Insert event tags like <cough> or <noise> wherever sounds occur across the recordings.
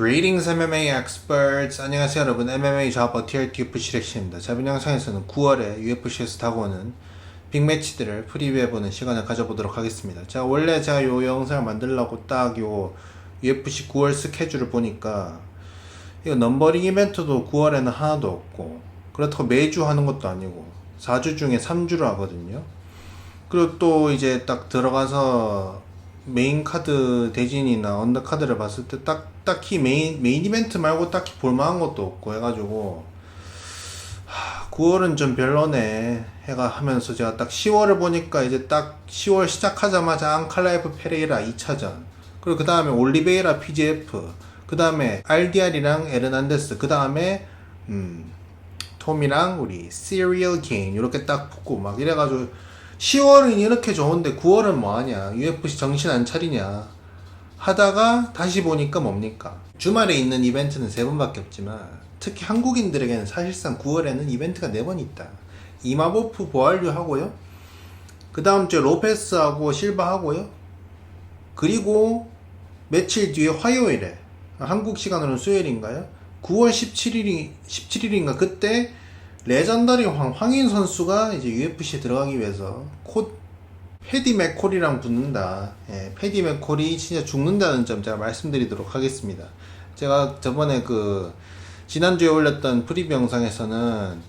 Greetings MMA experts. 안녕하세요 여러분. MMA 좌파 TRT UFC 렉시입니다. 저번 영상에서는 9월에 UFC에서 다가오는 빅매치들을 프리뷰해보는 시간을 가져보도록 하겠습니다. 자, 원래 제가 요 영상을 만들려고 딱 요 UFC 9월 스케줄을 보니까 이거 넘버링 이벤트도 9월에는 하나도 없고 그렇다고 매주 하는 것도 아니고 4주 중에 3주를 하거든요. 그리고 또 이제 딱 들어가서 메인 카드 대진이나 언더 카드를 봤을 때 딱 딱히 메인 메인 이벤트 말고 딱히 볼만한 것도 없고 해가지고 하, 9월은 좀 별로네 해가 하면서 제가 딱 10월을 보니까 이제 딱 10월 시작하자마자 앙칼라이프 페레이라 2차전 그리고 그 다음에 올리베이라 PGF 그 다음에 RDR이랑 에르난데스 그 다음에 음 톰이랑 우리 시리얼 게임 이렇게 딱 붙고 막 이래가지고 10월은 이렇게 좋은데 9월은 뭐하냐? UFC 정신 안 차리냐? 하다가 다시 보니까 뭡니까? 주말에 있는 이벤트는 세 번밖에 없지만 특히 한국인들에게는 사실상 9월에는 이벤트가 네번 있다. 이마보프 보알류 하고요. 그 다음 주에 로페스하고 실바 하고요. 그리고 며칠 뒤에 화요일에 한국 시간으로는 수요일인가요? 9월 17일이 17일인가 그때 레전더리 황 황인 선수가 이제 UFC에 들어가기 위해서 코 패디 맥콜이랑 붙는다. 예, 패디 맥콜이 진짜 죽는다는 점 제가 말씀드리도록 하겠습니다. 제가 저번에 그 지난주에 올렸던 프리뷰 영상에서는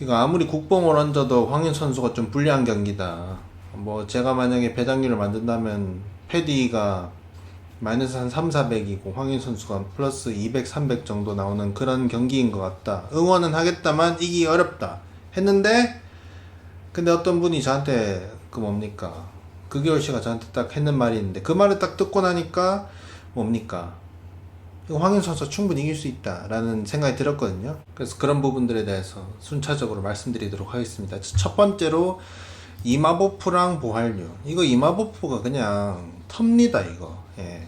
이거 아무리 국뽕을 얹어도 황인 선수가 좀 불리한 경기다. 뭐 제가 만약에 배당률을 만든다면 패디가 마이너스 한 3, 400이고 황인 선수가 플러스 200, 300 정도 나오는 그런 경기인 것 같다. 응원은 하겠다만 이기 어렵다. 했는데 근데 어떤 분이 저한테 그 뭡니까 그기월 씨가 저한테 딱 했는 말이 있는데 그 말을 딱 듣고 나니까 뭡니까 황인 선수 충분히 이길 수 있다라는 생각이 들었거든요. 그래서 그런 부분들에 대해서 순차적으로 말씀드리도록 하겠습니다. 첫 번째로 이마보프랑 보할류 이거 이마보프가 그냥 텁니다 이거 예.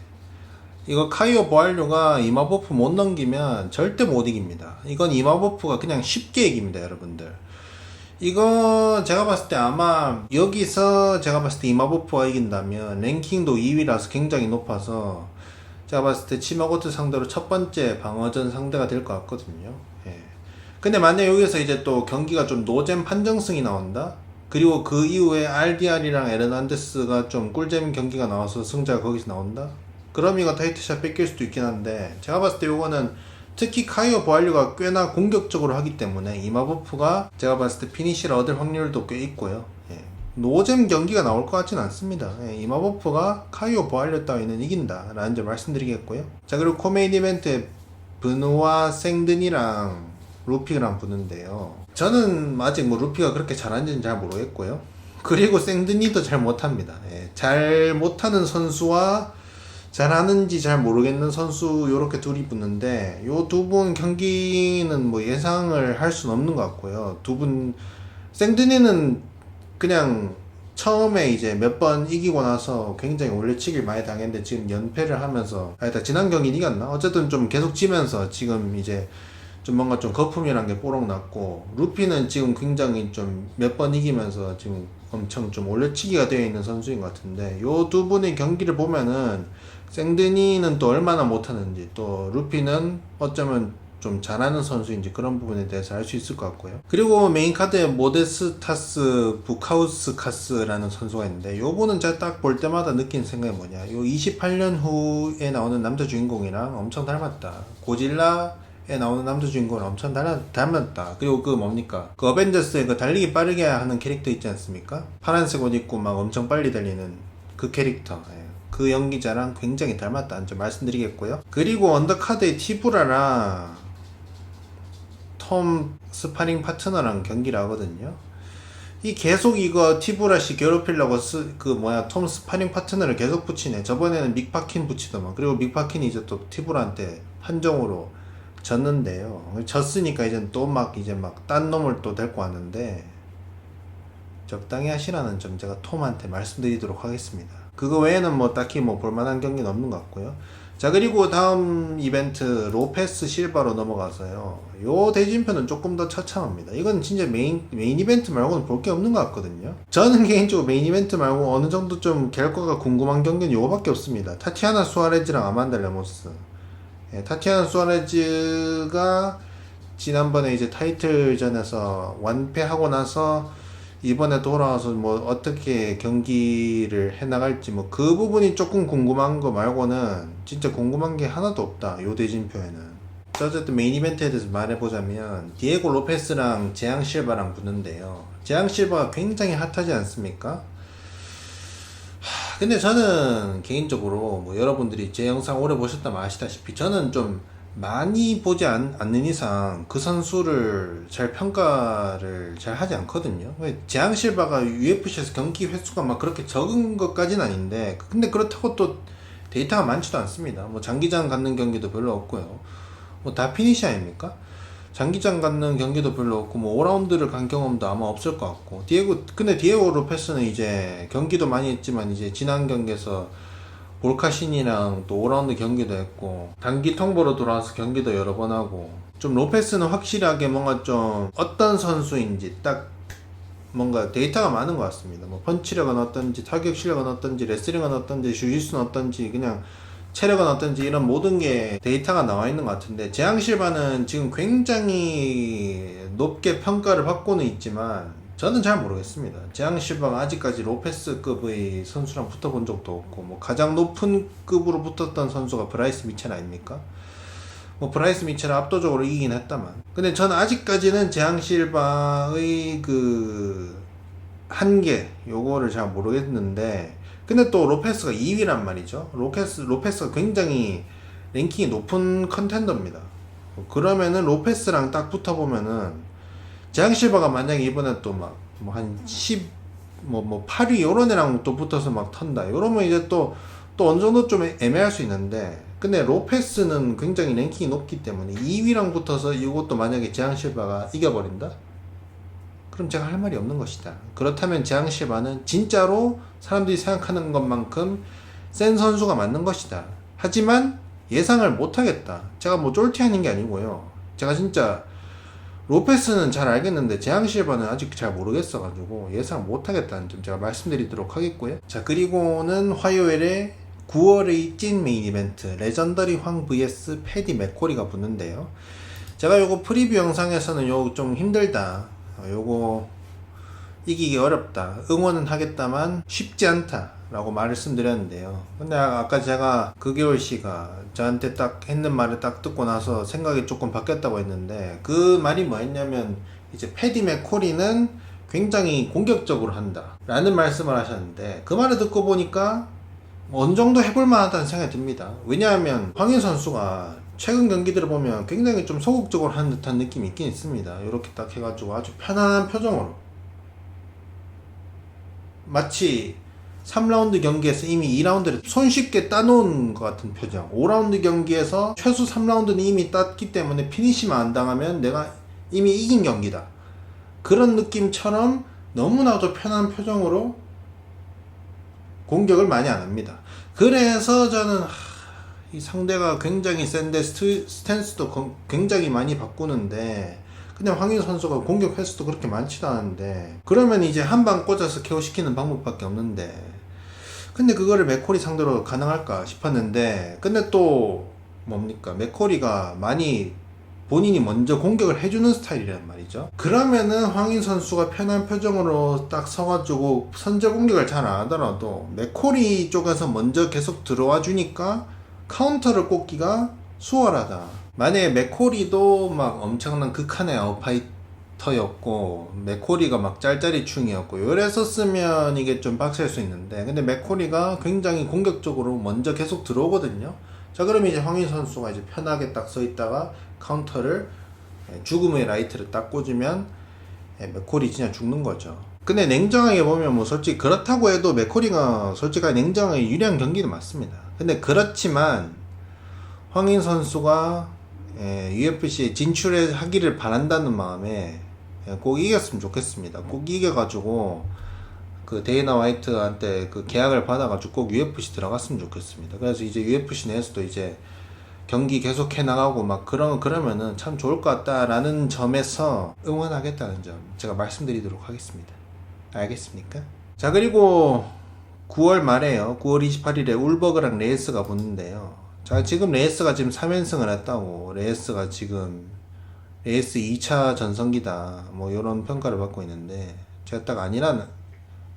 이거 카이오 보할류가 이마보프 못 넘기면 절대 못 이깁니다 이건 이마보프가 그냥 쉽게 이깁니다 여러분들 이거 제가 봤을 때 아마 여기서 제가 봤을 때 이마보프가 이긴다면 랭킹도 2위라서 굉장히 높아서 제가 봤을 때 치마고트 상대로 첫 번째 방어전 상대가 될 것 같거든요 예. 근데 만약 여기서 이제 또 경기가 좀 노잼 판정승이 나온다 그리고 그 이후에 RDR이랑 에르난데스가 좀 꿀잼 경기가 나와서 승자가 거기서 나온다? 그럼 이거 타이틀샷 뺏길 수도 있긴 한데 제가 봤을 때 이거는 특히 카이오 보알류가 꽤나 공격적으로 하기 때문에 이마보프가 제가 봤을 때 피니시를 얻을 확률도 꽤 있고요. 예. 노잼 경기가 나올 것 같지는 않습니다. 예, 이마보프가 카이오 보알류 따위는 이긴다 라는 점 말씀드리겠고요. 자 그리고 코메인 이벤트에 브누와 생든이랑 루피랑 붙는데요. 저는 아직 뭐 루피가 그렇게 잘하는지는 잘 모르겠고요. 그리고 생드니도 잘 못합니다. 예, 잘 못하는 선수와 잘하는지 잘 모르겠는 선수 요렇게 둘이 붙는데 요 두 분 경기는 뭐 예상을 할 수는 없는 것 같고요. 두 분 생드니는 그냥 처음에 이제 몇 번 이기고 나서 굉장히 올려치기를 많이 당했는데 지금 연패를 하면서 아니다 지난 경기 이겼나? 어쨌든 좀 계속 지면서 지금 이제 좀 뭔가 좀 거품이란 게 뽀록 났고 루피는 지금 굉장히 좀 몇 번 이기면서 지금 엄청 좀 올려치기가 되어 있는 선수인 것 같은데 요 두 분의 경기를 보면은 생드니는 또 얼마나 못하는지 또 루피는 어쩌면 좀 잘하는 선수인지 그런 부분에 대해서 알 수 있을 것 같고요. 그리고 메인 카드에 모데스타스 부카우스카스라는 선수가 있는데 요분은 제가 딱 볼 때마다 느낀 생각이 뭐냐. 요 28년 후에 나오는 남자 주인공이랑 엄청 닮았다. 고질라 에 나오는 남자 주인공을 엄청 닮았, 닮았다. 그리고 그 뭡니까? 그 어벤져스의 그 달리기 빠르게 하는 캐릭터 있지 않습니까? 파란색 옷 입고 막 엄청 빨리 달리는 그 캐릭터. 예. 그 연기자랑 굉장히 닮았다는 점 말씀드리겠고요. 그리고 언더카드의 티브라랑 톰 스파링 파트너랑 경기를 하거든요. 이 계속 이거 티브라씨 괴롭히려고 쓰, 그 뭐야 톰 스파링 파트너를 계속 붙이네. 저번에는 믹파킨 붙이더만. 그리고 믹파킨이 이제 또 티브라한테 판정으로 졌는데요. 졌으니까 이제 또 막 이제 막 딴 놈을 또 데리고 왔는데 적당히 하시라는 점 제가 톰한테 말씀드리도록 하겠습니다. 그거 외에는 뭐 딱히 뭐 볼만한 경기는 없는 것 같고요. 자 그리고 다음 이벤트 로페스 실바로 넘어가서요. 요 대진표는 조금 더 처참합니다. 이건 진짜 메인 메인 이벤트 말고는 볼 게 없는 것 같거든요. 저는 <laughs> 개인적으로 메인 이벤트 말고 어느 정도 좀 결과가 궁금한 경기는 요거밖에 없습니다. 타티아나 수아레즈랑 아만다 레모스. 예, 타티아나 수아레즈가 지난번에 이제 타이틀전에서 완패하고 나서 이번에 돌아와서 뭐 어떻게 경기를 해 나갈지 뭐 그 부분이 조금 궁금한 거 말고는 진짜 궁금한 게 하나도 없다 요 대진표에는 자, 어쨌든 메인 이벤트에 대해서 말해보자면 디에고 로페스랑 제앙 실바랑 붙는데요 제앙 실바가 굉장히 핫하지 않습니까? 하, 근데 저는 개인적으로 뭐 여러분들이 제 영상 오래 보셨다면 아시다시피 저는 좀 많이 보지 않, 는 이상 그 선수를 잘 평가를 잘 하지 않거든요. 왜 제앙 실바가 UFC에서 경기 횟수가 막 그렇게 적은 것까지는 아닌데 근데 그렇다고 또 데이터가 많지도 않습니다. 뭐 장기전 갖는 경기도 별로 없고요. 뭐 다 피니시 아닙니까? 장기전 갖는 경기도 별로 없고 뭐 5라운드를 간 경험도 아마 없을 것 같고 디에고 근데 디에고 로페스는 이제 경기도 많이 했지만 이제 지난 경기에서 볼카신이랑 또 5라운드 경기도 했고 단기 통보로 돌아와서 경기도 여러 번 하고 좀 로페스는 확실하게 뭔가 좀 어떤 선수인지 딱 뭔가 데이터가 많은 것 같습니다. 뭐 펀치력은 어떤지 타격 실력은 어떤지 레슬링은 어떤지 주짓수는 어떤지 그냥 체력은 어떤지 이런 모든 게 데이터가 나와 있는 것 같은데 재앙 실바는 지금 굉장히 높게 평가를 받고는 있지만 저는 잘 모르겠습니다. 재앙 실바가 아직까지 로페스급의 선수랑 붙어본 적도 없고 뭐 가장 높은 급으로 붙었던 선수가 브라이스 미첼 아닙니까? 뭐 브라이스 미첼을 압도적으로 이기긴 했다만 근데 저는 아직까지는 재앙 실바의 그 한계 요거를 잘 모르겠는데 근데 또 로페스가 2위란 말이죠. 로페스, 로페스가 굉장히 랭킹이 높은 컨텐더입니다. 그러면은 로페스랑 딱 붙어보면은 재앙 실바가 만약에 이번에 또 막 뭐 한 10, 뭐, 뭐 8위 요런 애랑 또 붙어서 막 턴다. 이러면 이제 또 또 어느 정도 좀 애매할 수 있는데 근데 로페스는 굉장히 랭킹이 높기 때문에 2위랑 붙어서 이것도 만약에 재앙 실바가 이겨버린다? 그럼 제가 할 말이 없는 것이다. 그렇다면 재앙 실바는 진짜로 사람들이 생각하는 것만큼 센 선수가 맞는 것이다. 하지만 예상을 못하겠다. 제가 뭐 쫄티하는 게 아니고요. 제가 진짜 로페스는 잘 알겠는데 재앙 실바는 아직 잘 모르겠어가지고 예상 못하겠다는 점 제가 말씀드리도록 하겠고요. 자 그리고는 화요일에 9월의 찐 메인 이벤트 레전더리 황 vs 패디 맥코리가 붙는데요. 제가 요거 프리뷰 영상에서는 요거 좀 힘들다. 어, 요거 이기기 어렵다. 응원은 하겠다만 쉽지 않다. 라고 말씀드렸는데요. 근데 아- 아까 제가 그개월 씨가 저한테 딱 했는 말을 딱 듣고 나서 생각이 조금 바뀌었다고 했는데 그 말이 뭐였냐면 이제 패디 맥코리는 굉장히 공격적으로 한다. 라는 말씀을 하셨는데 그 말을 듣고 보니까 어느 정도 해볼 만하다는 생각이 듭니다. 왜냐하면 황인 선수가 최근 경기들을 보면 굉장히 좀 소극적으로 하는 듯한 느낌이 있긴 있습니다. 이렇게 딱 해가지고 아주 편안한 표정으로 마치 3라운드 경기에서 이미 2라운드를 손쉽게 따놓은 것 같은 표정. 5라운드 경기에서 최소 3라운드는 이미 땄기 때문에 피니시만 안 당하면 내가 이미 이긴 경기다. 그런 느낌처럼 너무나도 편한 표정으로 공격을 많이 안 합니다. 그래서 저는 상대가 굉장히 센데 스탠스도 거- 굉장히 많이 바꾸는데 그냥 황인 선수가 공격 횟수도 그렇게 많지도 않은데 그러면 이제 한 방 꽂아서 KO 시키는 방법밖에 없는데 근데 그거를 맥코리 상대로 가능할까 싶었는데 근데 또 뭡니까 맥코리가 많이 본인이 먼저 공격을 해주는 스타일이란 말이죠. 그러면은 황인 선수가 편한 표정으로 딱 서가지고 선제 공격을 잘 안 하더라도 맥코리 쪽에서 먼저 계속 들어와 주니까 카운터를 꽂기가 수월하다. 만약에 맥코리도 막 엄청난 극한의 아웃파이터였고 맥코리가 막 짤짤이충이었고 요랬었으면 이게 좀 빡셀 수 있는데 근데 맥코리가 굉장히 공격적으로 먼저 계속 들어오거든요. 자 그러면 이제 황인 선수가 이제 편하게 딱 서 있다가 카운터를 예, 죽음의 라이트를 딱 꽂으면 예, 맥콜이 진짜 죽는 거죠. 근데 냉정하게 보면 뭐 솔직히 그렇다고 해도 맥콜이가 솔직하게 냉정하게 유리한 경기는 맞습니다. 근데 그렇지만 황인 선수가 예, UFC에 진출하기를 바란다는 마음에 예, 꼭 이겼으면 좋겠습니다. 꼭 이겨가지고 그 데이나 화이트한테 그 계약을 받아가지고 꼭 UFC 들어갔으면 좋겠습니다. 그래서 이제 UFC 내에서도 이제 경기 계속 해 나가고 막 그런 그러면은 참 좋을 것 같다라는 점에서 응원하겠다는 점 제가 말씀드리도록 하겠습니다. 알겠습니까? 자 그리고 9월 말에요. 9월 28일에 울버그랑 레이스가 붙는데요. 자, 지금 레이스가 지금 3연승을 했다고. 레이스가 지금 레이스 2차 전성기다. 뭐 이런 평가를 받고 있는데 제가 딱 아니라는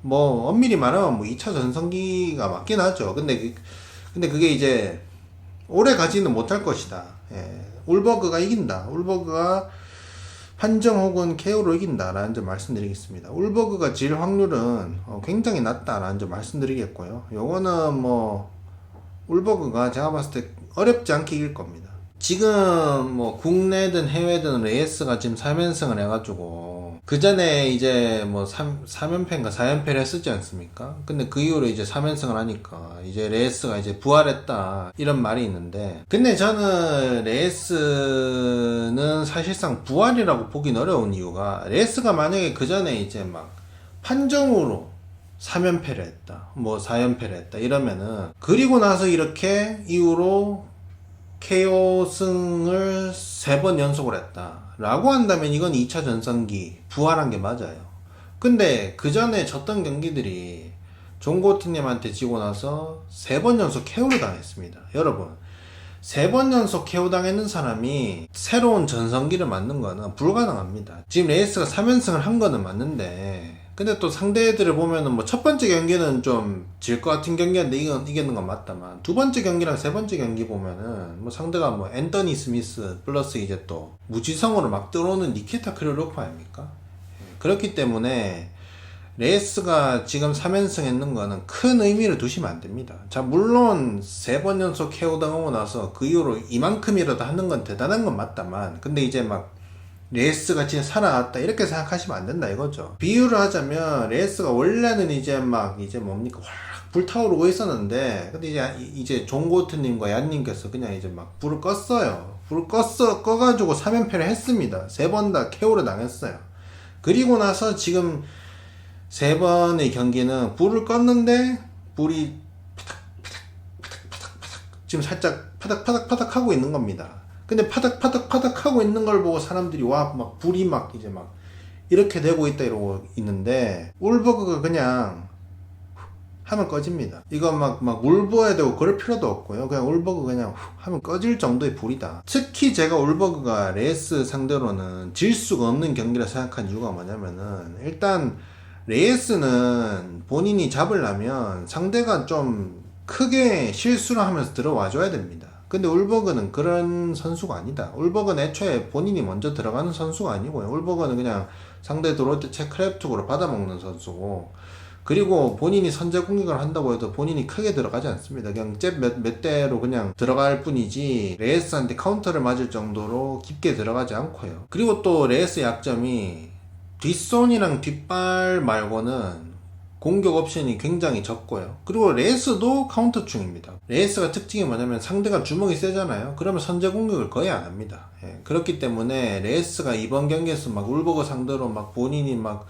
뭐 엄밀히 말하면 뭐 2차 전성기가 맞긴 하죠. 근데 그- 근데 그게 이제 오래 가지는 못할 것이다. 예. 울버그가 이긴다. 울버그가 판정 혹은 KO로 이긴다라는 점 말씀드리겠습니다. 울버그가 질 확률은 어, 굉장히 낮다라는 점 말씀드리겠고요. 요거는 뭐 울버그가 제가 봤을 때 어렵지 않게 이길 겁니다. 지금 뭐 국내든 해외든 레이스가 지금 3연승을 해가지고 그 전에 이제 뭐 3, 3연패인가 4연패를 했었지 않습니까? 근데 그 이후로 이제 3연승을 하니까 이제 레이스가 이제 부활했다 이런 말이 있는데 근데 저는 레이스는 사실상 부활이라고 보긴 어려운 이유가 레이스가 만약에 그 전에 이제 막 판정으로 3연패를 했다. 뭐 4연패를 했다. 이러면은 그리고 나서 이렇게 이후로 KO승을 세번 연속을 했다. 라고 한다면 이건 2차 전성기 부활한 게 맞아요. 근데 그 전에 졌던 경기들이 종고트님한테 지고 나서 세번 연속 KO를 당했습니다. 여러분, 세번 연속 KO 당했는 사람이 새로운 전성기를 만든 거는 불가능합니다. 지금 레이스가 3연승을 한 거는 맞는데, 근데 또 상대들을 보면은 뭐 첫 번째 경기는 좀 질 것 같은 경기였는데 이건 이기는 건 맞다만 두 번째 경기랑 세 번째 경기 보면은 뭐 상대가 뭐 앤더니 스미스 플러스 이제 또 무지성으로 막 들어오는 니키타 크리로프 아닙니까? 예, 그렇기 때문에 레이스가 지금 3연승 했는 거는 큰 의미를 두시면 안 됩니다. 자, 물론 세 번 연속 KO 당하고 나서 그 이후로 이만큼이라도 하는 건 대단한 건 맞다만, 근데 이제 막 레이스가 진짜 살아났다 이렇게 생각하시면 안 된다 이거죠. 비유를 하자면 레이스가 원래는 이제 막 이제 뭡니까 확 불타오르고 있었는데 근데 이제 이제 종고트님과 얀님께서 그냥 이제 막 불을 껐어요. 불을 껐어 꺼가지고 3연패를 했습니다. 세 번다 KO를 당했어요. 그리고 나서 지금 세 번의 경기는 불을 껐는데 불이 지금 살짝 파닥 파닥 파닥 하고 있는 겁니다. 근데 파닥파닥파닥 하고 있는 걸 보고 사람들이 와 막 불이 막 이제 막 이렇게 되고 있다 이러고 있는데 울버그가 그냥 하면 꺼집니다. 이거 막, 막 울버야 되고 그럴 필요도 없고요. 그냥 울버그 그냥 훅 하면 꺼질 정도의 불이다. 특히 제가 울버그가 레이스 상대로는 질 수가 없는 경기라 생각한 이유가 뭐냐면은 일단 레이스는 본인이 잡으려면 상대가 좀 크게 실수를 하면서 들어와줘야 됩니다. 근데 울버그는 그런 선수가 아니다. 울버그는 애초에 본인이 먼저 들어가는 선수가 아니고요. 울버그는 그냥 상대 들어올 때 체크랩툭으로 받아먹는 선수고, 그리고 본인이 선제 공격을 한다고 해도 본인이 크게 들어가지 않습니다. 그냥 잽 몇 몇 대로 그냥 들어갈 뿐이지 레이스한테 카운터를 맞을 정도로 깊게 들어가지 않고요. 그리고 또 레이스 약점이 뒷손이랑 뒷발 말고는 공격 옵션이 굉장히 적고요. 그리고 레이스도 카운터 중입니다. 레이스가 특징이 뭐냐면 상대가 주먹이 세잖아요. 그러면 선제 공격을 거의 안 합니다. 예, 그렇기 때문에 레이스가 이번 경기에서 막 울버거 상대로 막 본인이 막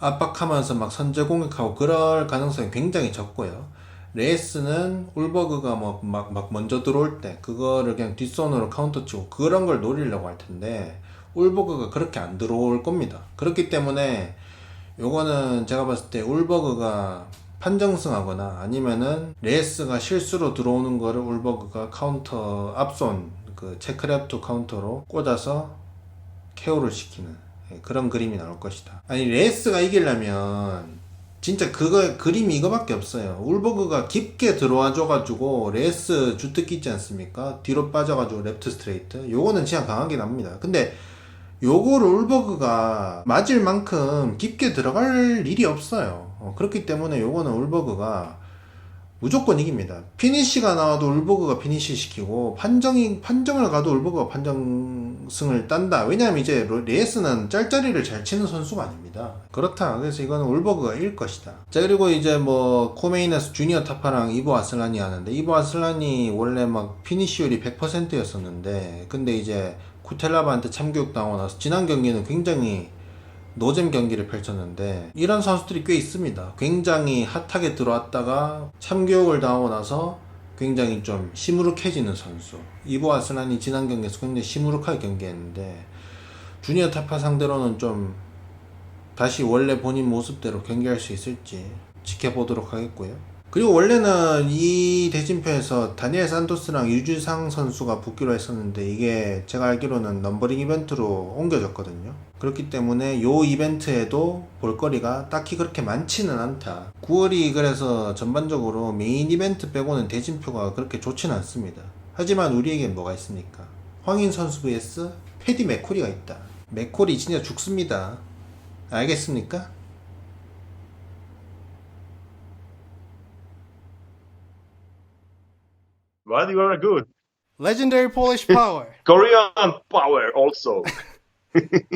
압박하면서 막 선제 공격하고 그럴 가능성이 굉장히 적고요. 레이스는 울버그가 뭐 막 막 먼저 들어올 때 그거를 그냥 뒷손으로 카운터 치고 그런 걸 노리려고 할 텐데 울버그가 그렇게 안 들어올 겁니다. 그렇기 때문에 요거는 제가 봤을 때 울버그가 판정승하거나 아니면은 레이스가 실수로 들어오는 거를 울버그가 카운터 앞손 그 체크랩투 카운터로 꽂아서 KO를 시키는 예, 그런 그림이 나올 것이다. 아니 레이스가 이기려면 진짜 그거 그림이 이거밖에 없어요. 울버그가 깊게 들어와 줘가지고 레이스 주특기 있지 않습니까? 뒤로 빠져가지고 랩트 스트레이트. 요거는 진짜 강하게 납니다. 근데 요거를 울버그가 맞을 만큼 깊게 들어갈 일이 없어요. 어, 그렇기 때문에 요거는 울버그가 무조건 이깁니다. 피니시가 나와도 울버그가 피니시 시키고 판정이 판정을 가도 울버그가 판정승을 딴다. 왜냐하면 이제 로- 레이스는 짤짤이를 잘 치는 선수가 아닙니다. 그렇다. 그래서 이거는 울버그가 이길 것이다. 자 그리고 이제 뭐 코메이너스 주니어 타파랑 이보 아슬란이 하는데 이보 아슬란이 원래 막 피니시율이 100%였었는데 근데 이제 쿠텔라바한테 참교육 당하고 나서 지난 경기는 굉장히 노잼 경기를 펼쳤는데 이런 선수들이 꽤 있습니다. 굉장히 핫하게 들어왔다가 참교육을 당하고 나서 굉장히 좀 시무룩해지는 선수. 이보 아스란이 지난 경기에서 굉장히 시무룩하게 경기했는데 주니어 타파 상대로는 좀 다시 원래 본인 모습대로 경기할 수 있을지 지켜보도록 하겠고요. 그리고 원래는 이 대진표에서 다니엘 산토스랑 유주상 선수가 붙기로 했었는데 이게 제가 알기로는 넘버링 이벤트로 옮겨졌거든요. 그렇기 때문에 요 이벤트에도 볼거리가 딱히 그렇게 많지는 않다. 9월이 그래서 전반적으로 메인 이벤트 빼고는 대진표가 그렇게 좋지는 않습니다. 하지만 우리에겐 뭐가 있습니까? 황인 선수 vs 패디 맥코리가 있다. 맥코리 진짜 죽습니다. 알겠습니까? But you are good. Legendary Polish Power. <laughs> Korean power also. <laughs>